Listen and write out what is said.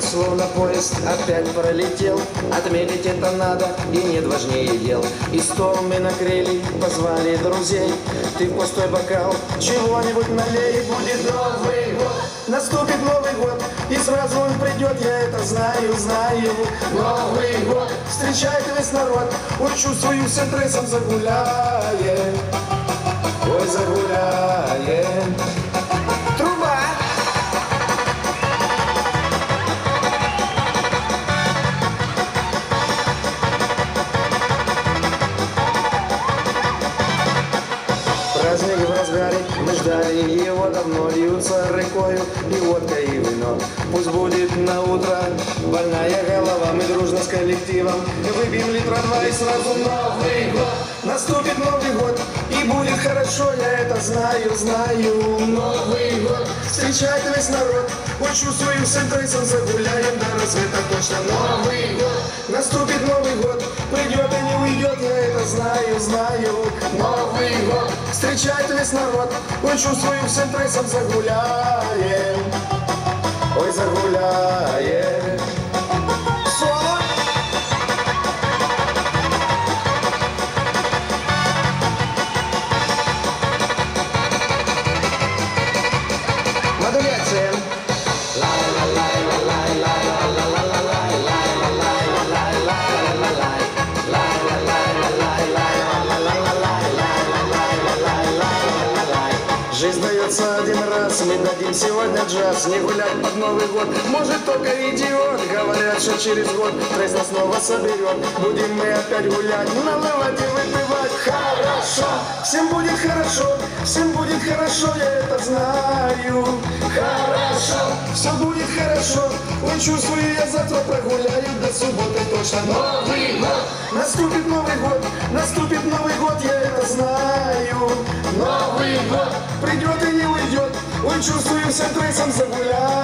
словно поезд опять пролетел. Отметить это надо, и нет важнее дел. И стол мы накрыли, позвали друзей. Ты в пустой бокал чего-нибудь налей Будет Новый год, наступит Новый год И сразу он придет, я это знаю, знаю. Новый год, встречает весь народ Ой, чувствую, всем трессом загуляем Ой, загуляем Праздник в разгаре, мы ждали его давно Льются рекою и водка и вино Пусть будет на утро больная голова Мы дружно с коллективом выпьем литра два И сразу Новый год. Наступит Новый год и будет хорошо Я это знаю, знаю. Новый год. Встречает весь народ Ой, чувствую, всем трейсом загуляем До рассвета точно Новый знаю, Новый год встречает весь народ. Ой, чувствую, всем трессом загуляем раз, мы дадим сегодня джаз Не гулять под Новый год, может только идиот Говорят, что через год трейс нас снова соберет Будем мы опять гулять, наливать и выпивать Хорошо, всем будет хорошо, всем будет хорошо, я это знаю. Хорошо, все будет хорошо Ой, чувствую, я завтра прогуляю до субботы точно. Новый год, наступит Новый год, наступит Новый год, я это знаю. Новый год придет и чувствую, всем трейсом загуляем